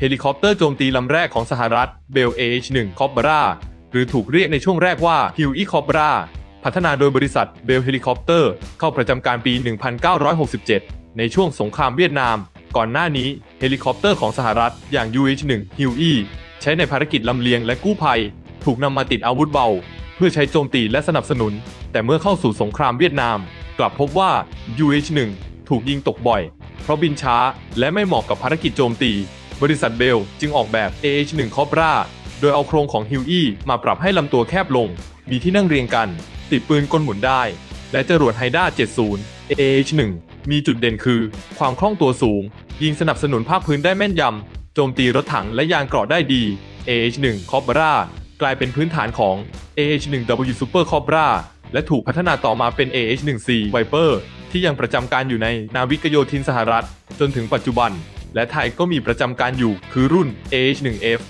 เฮลิคอปเตอร์โจมตีลำแรกของสหรัฐเบล AH-1 c o b r a หรือถูกเรียกในช่วงแรกว่า Huey Cobra พัฒนาโดยบริษัทเบลเฮลิคอปเตอร์เข้าประจำการปี 1967 ในช่วงสงครามเวียดนาม ก่อนหน้านี้เฮลิคอปเตอร์ของสหรัฐอย่าง UH-1 Huey ใช้ในภารกิจลำเลียงและกู้ภัย ถูกนำมาติดอาวุธเบา เพื่อใช้โจมตีและสนับสนุน แต่เมื่อเข้าสู่สงครามเวียดนาม กลับพบว่า UH-1 ถูกยิงตกบ่อย เพราะบินช้าและไม่เหมาะกับภารกิจโจมตี บริษัทเบลจึงออกแบบ AH-1 Cobra โดยเอาโครงของ Huey มาปรับให้ลำตัวแคบลง มีที่นั่งเรียงกัน ติดปืนกลหมุนได้ และจรวดไฮด้า 70 AH-1 มีจุดเด่นคือ ความคล่องตัวสูง ยิงสนับสนุนภาคพื้นได้แม่นยำ โจมตีรถถังและยานเกราะได้ดี AH-1 Cobra กลายเป็นพื้นฐานของ AH-1W Super Cobra และถูกพัฒนาต่อมาเป็น AH-1C Viper ที่ยังประจำการอยู่ในนาวิกโยธินสหรัฐ จนถึงปัจจุบัน และไทยก็มีประจำการอยู่คือรุ่น AH-1F